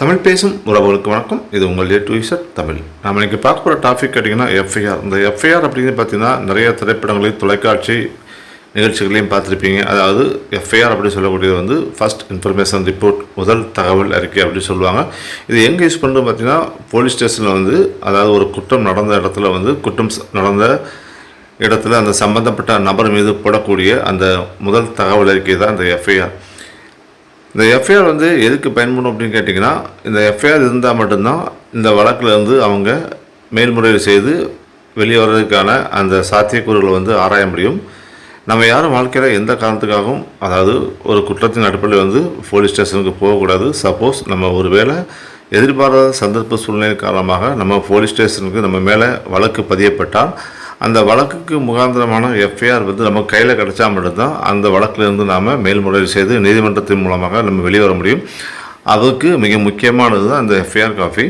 தமிழ் பேசும் உறவுகளுக்கு வணக்கம். இது உங்கள் ஏ டூ இசட் தமிழ். நாம் இன்னைக்கு பார்க்க போகிற டாபிக் கேட்டிங்கன்னா எஃப்ஐஆர் இந்த எஃப்ஐஆர் அப்படிங்கிறது பார்த்தீங்கன்னா நிறைய திரைப்படங்களையும் தொலைக்காட்சி நிகழ்ச்சிகளையும் பார்த்துருப்பீங்க. அதாவது எஃப்ஐஆர் அப்படின்னு சொல்லக்கூடியது வந்து ஃபஸ்ட் இன்ஃபர்மேஷன் ரிப்போர்ட் முதல் தகவல் அறிக்கை அப்படின்னு சொல்லுவாங்க. இது எங்கே யூஸ் பண்ணுறது பார்த்தீங்கன்னா போலீஸ் ஸ்டேஷனில் வந்து அதாவது ஒரு குற்றம் நடந்த இடத்துல வந்து குற்றம் நடந்த இடத்துல அந்த சம்பந்தப்பட்ட நபர் மீது போடக்கூடிய அந்த முதல் தகவல் அறிக்கை தான் அந்த எஃப்ஐஆர் இந்த எஃப்ஐஆர் வந்து எதுக்கு பயன்படும் அப்படின்னு கேட்டிங்கன்னா இந்த எஃப்ஐஆர் இருந்தால் மட்டும்தான் இந்த வழக்கில் வந்து அவங்க மேல்முறையீடு செய்து வெளியே வர்றதுக்கான அந்த சாத்தியக்கூறுகளை வந்து ஆராய முடியும். நம்ம யாரும் வாழ்க்கையில் எந்த காரணத்துக்காகவும் அதாவது ஒரு குற்றத்தின் அடிப்படையில் வந்து போலீஸ் ஸ்டேஷனுக்கு போகக்கூடாது. சப்போஸ் நம்ம ஒரு வேளை எதிர்பாராத சந்தர்ப்ப சூழ்நிலை காரணமாக நம்ம போலீஸ் ஸ்டேஷனுக்கு நம்ம மேலே வழக்கு பதியப்பட்டால் அந்த வழக்குக்கு முகாந்திரமான எஃப்ஐஆர் வந்து நம்ம கையில் கிடைச்சா மட்டும்தான் அந்த வழக்கிலிருந்து நாம் மேல்முறையீடு செய்து நீதிமன்றத்தின் மூலமாக நம்ம வெளியே வர முடியும். அதுக்கு மிக முக்கியமானது தான் இந்த எஃப்ஐஆர் காஃபி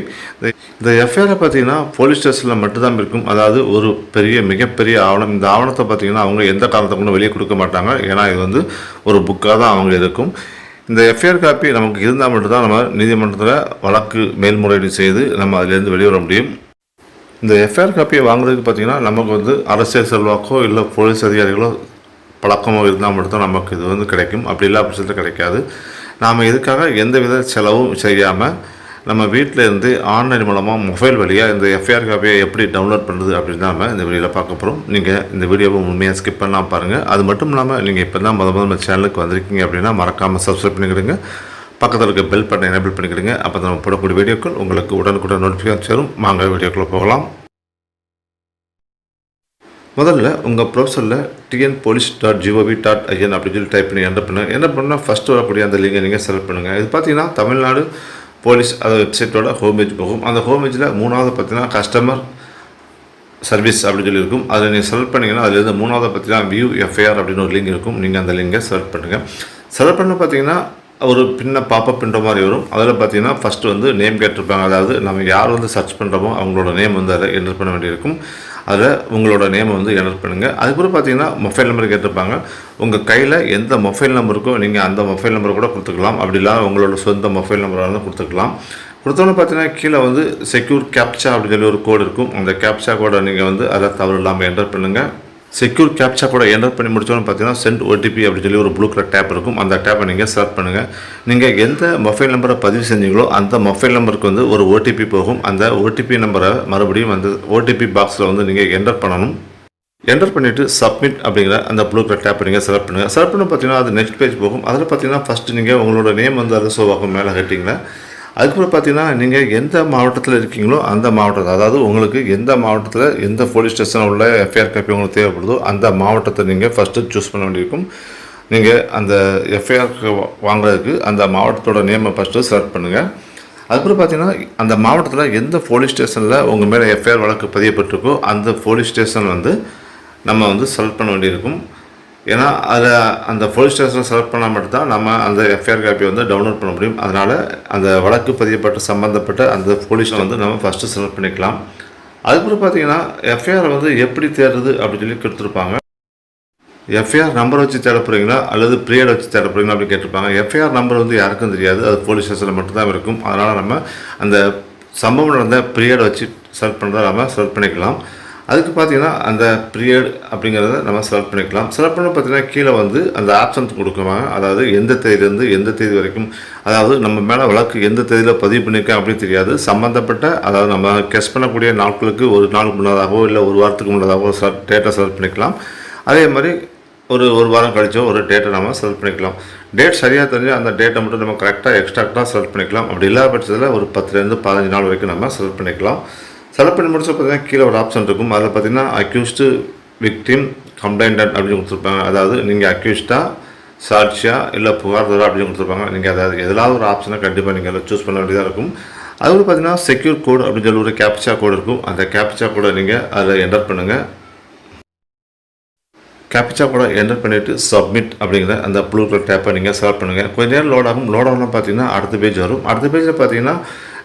இந்த- எஃப்ஐஆரை பார்த்தீங்கன்னா போலீஸ் ஸ்டேஷனில் மட்டும்தான் இருக்கும். அதாவது ஒரு பெரிய மிகப்பெரிய ஆவணம். இந்த ஆவணத்தை பார்த்தீங்கன்னா அவங்க எந்த காரணத்தை கொண்டு வெளியே கொடுக்க மாட்டாங்க. ஏன்னா இது வந்து ஒரு புக்காக தான் அவங்க இருக்கும் இந்த எஃப்ஐஆர் காப்பி நமக்கு இருந்தால் மட்டும்தான் நம்ம நீதிமன்றத்தில் வழக்கு மேல்முறையீடு செய்து நம்ம அதிலேருந்து வெளியே வர முடியும். இந்த எஃப்ஐஆர் காப்பியை வாங்குறதுக்கு பார்த்தீங்கன்னா நமக்கு வந்து அரசியல் செல்வாக்கோ இல்லை போலீஸ் அதிகாரிகளோ பழக்கமோ இருந்தால் மட்டும்தான் நமக்கு இது வந்து கிடைக்கும். அப்படி இல்லை பட்சத்தில் கிடைக்காது. நாம் இதுக்காக எந்தவித செலவும் செய்யாமல் நம்ம வீட்டில் இருந்து ஆன்லைன் மூலமாக மொபைல் வழியாக இந்த எஃப்ஐஆர் காப்பியை எப்படி டவுன்லோட் பண்ணுறது அப்படின்னு நாம இந்த வீடியோவில் பார்க்க போகிறோம் நீங்கள் இந்த வீடியோவை உண்மையாக ஸ்கிப் பண்ணலாம் பாருங்கள் அது மட்டும் இல்லாமல் நீங்கள் இப்போ தான் முத முதல்ல நம்ம சேனலுக்கு வந்திருக்கீங்க அப்படின்னா மறக்காமல் சப்ஸ்கிரைப் பண்ணிக்கிடுங்க. பக்கத்தில் இருக்க பெல் பட்டனை எனபிள் பண்ணிக்கிடுங்க. அப்போ நம்ம போடக்கூடிய வீடியோக்கள் உங்களுக்கு உடனுக்குடன் நோட்டிஃபிகேஷன் சேரும். வாங்க வீடியோக்குள்ளே போகலாம். முதல்ல உங்கள் ப்ரௌசரில் TN police dot GOV dot IN அப்படின்னு சொல்லி டைப் பண்ணி என்ன பண்ணுங்கள் என்ன பண்ணால் ஃபஸ்ட்டு வரக்கூடிய அந்த லிங்கை நீங்கள் செலக்ட் பண்ணுங்கள் இது பார்த்தீங்கன்னா தமிழ்நாடு போலீஸ் அந்த வெப்சைட்டோட ஹோமேஜ் போகும். அந்த ஹோமேஜில் மூணாவது பார்த்தீங்கன்னா கஸ்டமர் சர்வீஸ் அப்படின்னு சொல்லி இருக்கும். அதில் நீங்கள் செலக்ட் பண்ணிங்கன்னா அதுலேருந்து மூணாவது பார்த்தீங்கன்னா வியூ எஃப்ஐஆர் அப்படின்னு ஒரு லிங்க் இருக்கும். நீங்கள் அந்த லிங்கை செலக்ட் பண்ணுங்கள் செலக்ட் பண்ண பார்த்தீங்கன்னா ஒரு பின்ன பாப்பப் பின்ற மாதிரி வரும். அதில் பார்த்தீங்கன்னா ஃபஸ்ட்டு வந்து நேம் கேட்டிருப்பாங்க. அதாவது நம்ம யார் வந்து சர்ச் பண்ணுறோமோ அவங்களோட நேம் வந்து அதை என்டர் பண்ண வேண்டியிருக்கும். அதில் உங்களோட நேமை வந்து என்டர் பண்ணுங்கள் அதுக்கப்புறம் பார்த்தீங்கன்னா மொபைல் நம்பர் கேட்டிருப்பாங்க. உங்கள் கையில் எந்த மொபைல் நம்பர் இருக்கோ நீங்கள் அந்த மொபைல் நம்பர் கூட கொடுத்துக்கலாம். அப்படி இல்லாமல் உங்களோட சொந்த மொபைல் நம்பராக இருந்தால் கொடுத்துக்கலாம். கொடுத்தோன்னு பார்த்தீங்கன்னா கீழே வந்து செக்யூர் கேப்சா அப்படின்னு சொல்லி ஒரு கோடு இருக்கும். அந்த கேப்சா கோடை நீங்கள் வந்து அதை தவறு இல்லாமல் என்டர் பண்ணுங்கள் செக்யூர் கேப்சா கூட என்டர் பண்ணி முடிச்சோன்னு பார்த்தீங்கன்னா சென்ட் ஓடிபி அப்படின்னு சொல்லி ஒரு ப்ளூ கலர் டேப் இருக்கும். அந்த டேப்பை நீங்கள் செலக்ட் பண்ணுங்கள் நீங்கள் எந்த மொபைல் நம்பரை பதிவு செஞ்சீங்களோ அந்த மொபைல் நம்பருக்கு வந்து ஒரு ஓடிபி போகும். அந்த ஓடிபி நம்பரை மறுபடியும் அந்த ஓடிபி பாக்ஸில் வந்து நீங்கள் என்டர் பண்ணணும். என்டர் பண்ணிவிட்டு சப்மிட் அப்படிங்கிற அந்த ப்ளூ கலர் டேப் நீங்கள் செலக்ட் பண்ணுங்கள் செலக்ட் பண்ணி பார்த்தீங்கன்னா அது நெக்ஸ்ட் பேஜ் போகும். அதில் பார்த்தீங்கன்னா ஃபஸ்ட்டு நீங்கள் உங்களோட நேம் வந்து அது ஷோ ஆகும். மேலே ஹெட்டிங்கில் அதுக்கப்புறம் பார்த்தீங்கன்னா நீங்கள் எந்த மாவட்டத்தில் இருக்கீங்களோ அந்த மாவட்டத்தில் அதாவது உங்களுக்கு எந்த மாவட்டத்தில் எந்த போலீஸ் ஸ்டேஷன் உள்ள எஃப்ஐஆர் காப்பி உங்களுக்கு தேவைப்படுதோ அந்த மாவட்டத்தை நீங்கள் ஃபஸ்ட்டு சூஸ் பண்ண வேண்டியிருக்கும். நீங்கள் அந்த எஃப்ஐஆர் வாங்குறதுக்கு அந்த மாவட்டத்தோட நேமை ஃபஸ்ட்டு செலக்ட் பண்ணுங்கள் அதுக்கப்புறம் பார்த்தீங்கன்னா அந்த மாவட்டத்தில் எந்த போலீஸ் ஸ்டேஷனில் உங்கள் மேலே எஃப்ஐஆர் வழக்கு பதியப்பட்டிருக்கோ அந்த போலீஸ் ஸ்டேஷன் வந்து நம்ம வந்து செலக்ட் பண்ண வேண்டியிருக்கும். ஏன்னா அதில் அந்த போலீஸ் ஸ்டேஷனை செலக்ட் பண்ணால் மட்டும்தான் நம்ம அந்த எஃப்ஐஆர் காப்பி வந்து டவுன்லோட் பண்ண முடியும். அதனால் அந்த வழக்கு பதியப்பட்ட சம்மந்தப்பட்ட அந்த போலீஸில் வந்து நம்ம ஃபஸ்ட்டு செலக்ட் பண்ணிக்கலாம். அதுக்கப்புறம் பார்த்தீங்கன்னா எஃப்ஐஆர் வந்து எப்படி தேடுறது அப்படின்னு சொல்லி கொடுத்துருப்பாங்க. எஃப்ஐஆர் நம்பர் வச்சு தேட போகிறீங்களா அல்லது ப்ரீயட் வச்சு தேட போகிறீங்களா அப்படின்னு கேட்டிருப்பாங்க. எஃப்ஐஆர் நம்பர் வந்து யாருக்கும் தெரியாது. அது போலீஸ் ஸ்டேஷனில் மட்டும்தான் இருக்கும். அதனால் நம்ம அந்த சம்பவம் நடந்த ப்ரீயட் வச்சு செலக்ட் பண்ணுறத நம்ம செலக்ட் பண்ணிக்கலாம். அதுக்கு பார்த்தீங்கன்னா அந்த பீரியட் அப்படிங்கிறத நம்ம செலக்ட் பண்ணிக்கலாம். செலக்ட் பண்ண பார்த்தீங்கன்னா கீழே வந்து அந்த ஆப்ஷன்ஸ் கொடுக்குவாங்க அதாவது எந்த தேதியிலேருந்து எந்த தேதி வரைக்கும் அதாவது நம்ம மேலே வழக்கு எந்த தேதியில் பதிவு பண்ணியிருக்கேன் அப்படின்னு தெரியாது. சம்மந்தப்பட்ட அதாவது நம்ம கெஸ் பண்ணக்கூடிய நாட்களுக்கு ஒரு நாளுக்கு முன்னதாகவோ இல்லை ஒரு வாரத்துக்கு முன்னதாகவோ டேட்டை செலக்ட் பண்ணிக்கலாம். அதே மாதிரி ஒரு ஒரு வாரம் கழிச்சோ ஒரு டேட்டை நம்ம செலக்ட் பண்ணிக்கலாம். டேட் சரியாக தெரிஞ்சு அந்த டேட்டை மட்டும் நம்ம கரெக்டாக எக்ஸ்ட்ராக்டாக செலக்ட் பண்ணிக்கலாம். அப்படி இல்லாத பட்சத்தில் ஒரு பத்துலேருந்து பதினஞ்சு நாள் வரைக்கும் நம்ம செலக்ட் பண்ணிக்கலாம். செலக்ட் பண்ணி முடிச்ச பார்த்தீங்கன்னா கீழே ஒரு ஆப்ஷன் இருக்கும். அதில் பார்த்தீங்கன்னா அக்யூஸ்டு விக்டிம் கம்ப்ளைண்டட் அப்படின்னு கொடுத்துருப்பாங்க. அதாவது நீங்கள் அக்யூஸ்டாக சாட்சியா இல்லை புகார்தாரா அப்படின்னு கொடுத்துருப்பாங்க. நீங்கள் அதாவது எதாவது ஒரு ஆப்ஷனை கண்டிப்பாக நீங்கள் அதில் சூஸ் பண்ண வேண்டியதாக இருக்கும். அது பார்த்தீங்கன்னா செக்யூர் கோடு அப்படின்னு சொல்லி ஒரு கேப்சா கோடு இருக்கும். அந்த கேப்சா கோடை நீங்கள் அதில் என்டர் பண்ணுங்கள் கேப்சா கூட என்டர் பண்ணிவிட்டு சப்மிட் அப்படிங்கிற அந்த ப்ளூ கலர் டேப்பை நீங்கள் செலக்ட் பண்ணுங்கள் கொஞ்ச நேரம் லோட் ஆகும். லோட் ஆகணும் பார்த்தீங்கன்னா அடுத்த பேஜ் வரும். அடுத்த பேஜில் பார்த்தீங்கன்னா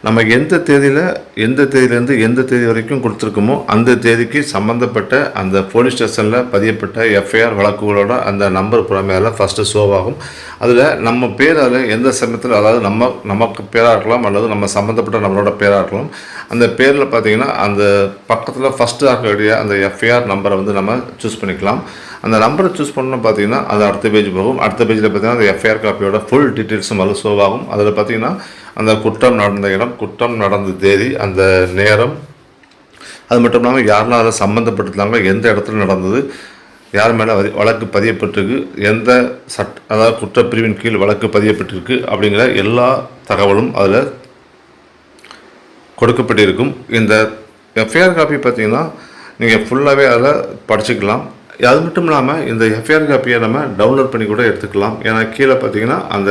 நம்ம எந்த தேதியில் எந்த தேதியிலேருந்து எந்த தேதி வரைக்கும் கொடுத்துருக்கோமோ அந்த தேதிக்கு சம்மந்தப்பட்ட அந்த போலீஸ் ஸ்டேஷனில் பதியப்பட்ட எஃப்ஐஆர் வழக்குகளோட அந்த நம்பர் புறமையால் ஃபஸ்ட்டு ஷோவாகும் அதில் நம்ம பேரால் எந்த சமயத்தில் அதாவது நம்ம நமக்கு பேராக இருக்கலாம் அல்லது நம்ம சம்மந்தப்பட்ட நம்மளோட பேராக இருக்கலாம் அந்த பேரில் பார்த்தீங்கன்னா அந்த பக்கத்தில் ஃபஸ்ட்டு இருக்கக்கூடிய அந்த எஃப்ஐஆர் நம்பரை வந்து நம்ம சூஸ் பண்ணிக்கலாம். அந்த நம்பரை சூஸ் பண்ணணும் பார்த்தீங்கன்னா அது அடுத்த பேஜ் போகும். அடுத்த பேஜில் பார்த்தீங்கன்னா அந்த எஃப்ஐஆர் காப்பியோட ஃபுல் டீட்டெயில்ஸும் அதில் ஷோ ஆகும். அதில் பார்த்தீங்கன்னா அந்த குற்றம் நடந்த இடம் குற்றம் நடந்த தேதி அந்த நேரம் அது மட்டும் இல்லாமல் யாரெல்லாம் அதில் சம்மந்தப்பட்டிருந்தாங்க எந்த இடத்துல நடந்தது யார் மேலே வழக்கு பதியப்பட்டிருக்கு எந்த சட் அதாவது குற்றப்பிரிவின் கீழ் வழக்கு பதியப்பட்டிருக்கு அப்படிங்கிற எல்லா தகவலும் அதில் கொடுக்கப்பட்டிருக்கும். இந்த எஃப்ஐஆர் காப்பி பார்த்தீங்கன்னா நீங்கள் ஃபுல்லாகவே அதில் படிச்சுக்கலாம். அது மட்டும் இல்லாமல் இந்த எஃப்ஐஆர் காப்பியை நம்ம டவுன்லோட் பண்ணி கூட எடுத்துக்கலாம். ஏன்னா கீழே பார்த்தீங்கன்னா அந்த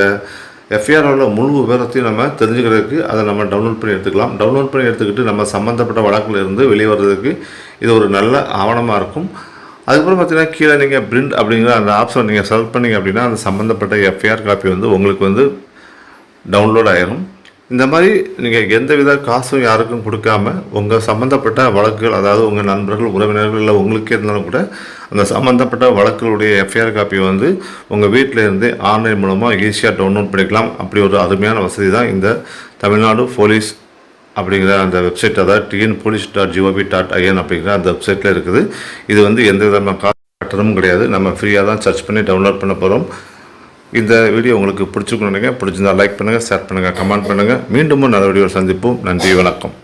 எஃப்ஐஆரோட முழு விவரத்தையும் நம்ம தெரிஞ்சுக்கிறதுக்கு அதை நம்ம டவுன்லோட் பண்ணி எடுத்துக்கலாம். டவுன்லோட் பண்ணி எடுத்துக்கிட்டு நம்ம சம்மந்தப்பட்ட வழக்கில் இருந்து வெளியே வர்றதுக்கு இது ஒரு நல்ல ஆவணமாக இருக்கும். அதுக்கப்புறம் பார்த்தீங்கன்னா கீழே நீங்கள் பிரிண்ட் அப்படிங்கிற அந்த ஆப்ஷன் நீங்கள் செலக்ட் பண்ணீங்க அப்படின்னா அந்த சம்மந்தப்பட்ட எஃப்ஐஆர் காப்பி வந்து உங்களுக்கு வந்து டவுன்லோட் ஆகிரும் இந்த மாதிரி நீங்கள் எந்த வித காசும் யாருக்கும் கொடுக்காம உங்கள் சம்மந்தப்பட்ட வழக்குகள் அதாவது உங்கள் நண்பர்கள் உறவினர்கள் இல்லை உங்களுக்கே இருந்தாலும் கூட அந்த சம்மந்தப்பட்ட வழக்குகளுடைய எஃப்ஐஆர் காப்பி வந்து உங்கள் வீட்டில் இருந்து ஆன்லைன் மூலமாக ஈஸியாக டவுன்லோட் பண்ணிக்கலாம். அப்படி ஒரு அருமையான வசதி தான் இந்த தமிழ்நாடு போலீஸ் அப்படிங்கிற அந்த வெப்சைட் அதாவது TN police dot GOV dot IN அப்படிங்கிற அந்த வெப்சைட்டில் இருக்குது. இது வந்து எந்த விதமான காசு கட்டணமும் கிடையாது. நம்ம ஃப்ரீயாக தான் சர்ச் பண்ணி டவுன்லோட் பண்ண போகிறோம் இந்த வீடியோ உங்களுக்கு பிடிச்சிருக்கணும் நினைக்கிறேன். பிடிச்சிருந்தா லைக் பண்ணுங்கள் ஷேர் பண்ணுங்கள் கமெண்ட் பண்ணுங்கள் மீண்டும் நல்ல வீடியோ சந்திப்போம். நன்றி வணக்கம்.